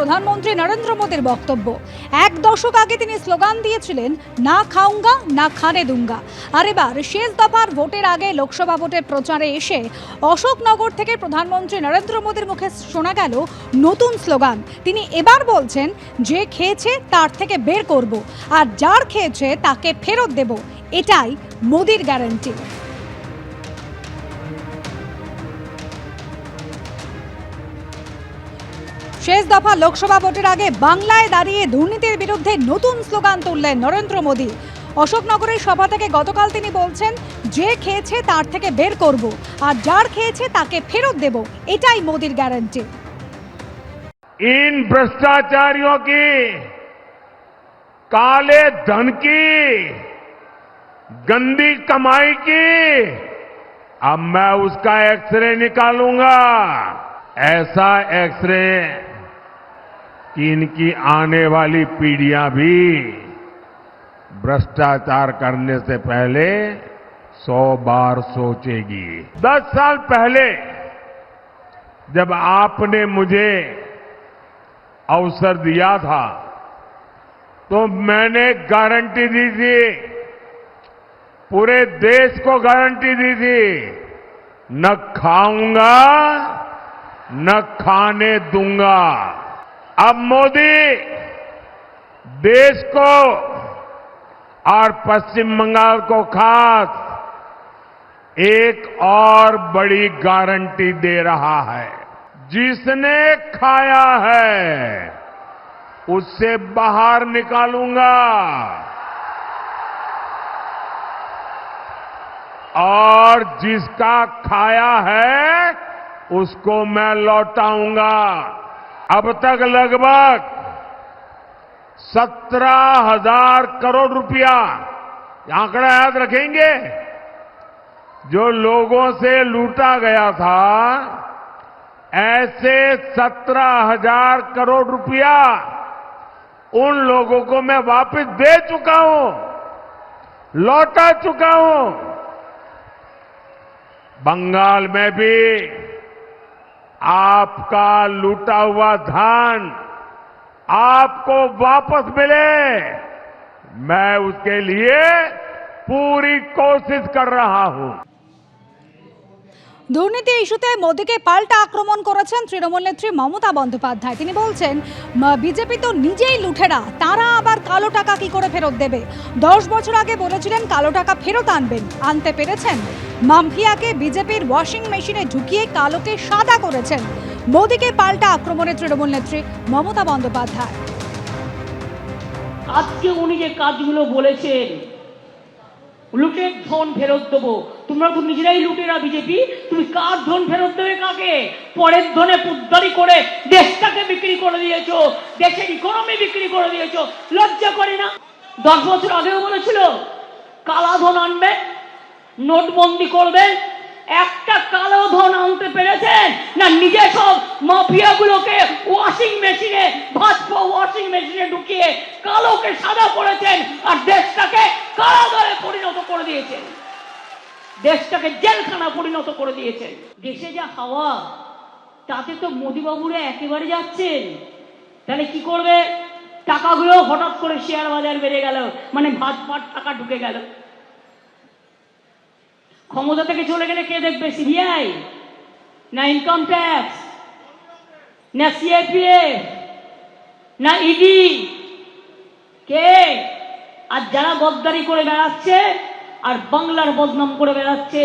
প্রধানমন্ত্রী নরেন্দ্র মোদীর বক্তব্য। এক দশক আগে তিনি স্লোগান দিয়েছিলেন, না খাউঙ্গা না খানে দুঙ্গা। আর এবার শেষ দফার ভোটের আগে লোকসভা ভোটের প্রচারে এসে অশোকনগর থেকে প্রধানমন্ত্রী নরেন্দ্র মোদীর মুখে শোনা গেল নতুন স্লোগান। তিনি এবার বলছেন, যে খেয়েছে তার থেকে বের করব, আর যার খেয়েছে তাকে ফেরত দেব। এটাই মোদির গ্যারান্টি। শেষ দফা লোকসভা ভোটের আগে বাংলায় দাঁড়িয়ে দুর্নীতির বিরুদ্ধে নতুন স্লোগান তুললেন নরেন্দ্র মোদী অশোকনগরের সভা থেকে গতকাল তিনি বলছেন যে খেয়েছে তার থেকে বের করব আর যার খেয়েছে তাকে ফেরত দেব এটাই মোদির গ্যারান্টি इन भ्रष्टाचारियों की काले धन की गंदी कमाई की अब मैं उसका एक्सरे निकालूंगा ऐसा एक्सरे कि इनकी आने वाली पीढ़ियाँ भी भ्रष्टाचार करने से पहले सौ बार सोचेगी। दस साल पहले जब आपने मुझे अवसर दिया था तो मैंने गारंटी दी थी। पूरे देश को गारंटी दी थी, न खाऊँगा, न खाने दूँगा। अब मोदी देश को और पश्चिम बंगाल को खास एक और बड़ी गारंटी दे रहा है। जिसने खाया है, उससे बाहर निकालूँगा। और जिसका खाया है, उसको मैं लौटाऊँगा। अब तक लगभग सत्रह हज़ार करोड़ रुपया आंकड़ा याद रखेंगे, जो लोगों से लूटा गया था, ऐसे सत्रह हज़ार करोड़ रुपया उन लोगों को मैं वापस दे चुका हूँ, लौटा चुका हूँ। बंगाल में भी आपका लूटा हुआ धान आपको वापस मिले। मैं उसके लिए पूरी कोशिश कर रहा हूँ। দুর্নীতি ইস্যুতে মোদীকে পাল্টা আক্রমণ করেছেন তৃণমূল নেত্রী মমতা বন্দ্যোপাধ্যায়। তিনি বলছেন বিজেপি তো নিজেই লুঠেরা, তারা আবার কালো টাকা কি করে ফেরত দেবে? দশ বছর আগে বলেছিলেন, কালো টাকা ফেরত আনবেন। আনতে পেরেছেন। মামফিয়াকে বিজেপির ওয়াশিং মেশিনে ঢুকিয়ে কালোকে সাদা করেছেন মোদীকে পাল্টা আক্রমণে তৃণমূল নেত্রী মমতা বন্দ্যোপাধ্যায়। আজকে উনি যে কাজগুলো বলেছেন, লুটের ধন ফেরত দেবো। তোমরা তো নিজেরাই লুটেরা বিজেপি। তুমি কার ধন ফেরত দেবে কাকে? পরের ধনে পুদ্দারি করে দেশটাকে বিক্রি করে দিয়েছ, দেশের ইকোনমি বিক্রি করে দিয়েছ। লজ্জা করে না? দশ বছর আগেও বলেছিল, কালা ধন আনবে, নোটবন্দি করবে। একটা কালো ধন আনতে পেরেছেন না নিজে সব মাফিয়াগুলোকে ওয়াশিং মেশিনে ভাজপা ওয়াশিং মেশিনে ঢুকিয়ে কালোকে সাদা করেছেন আর দেশটাকে কারাগারে পরিণত করে দিয়েছেন। দেশটাকে জেলখানা পরিণত করে দিয়েছেন দেশে যা হাওয়া, তাতে তো মোদিবাবুরা একেবারে যাচ্ছেন। তাহলে কি করবে? টাকাগুলো হঠাৎ করে শেয়ার বাজার বেড়ে গেল মানে ভাজপার টাকা ঢুকে গেল। ক্ষমতা থেকে চলে গেলে কে দেখবে? সিবিআই না ইনকাম ট্যাক্স না সিএপিএ না ইডি কে? আর যারা গদ্দারি করে বেড়াচ্ছে আর বাংলার বদনাম করে বেড়াচ্ছে।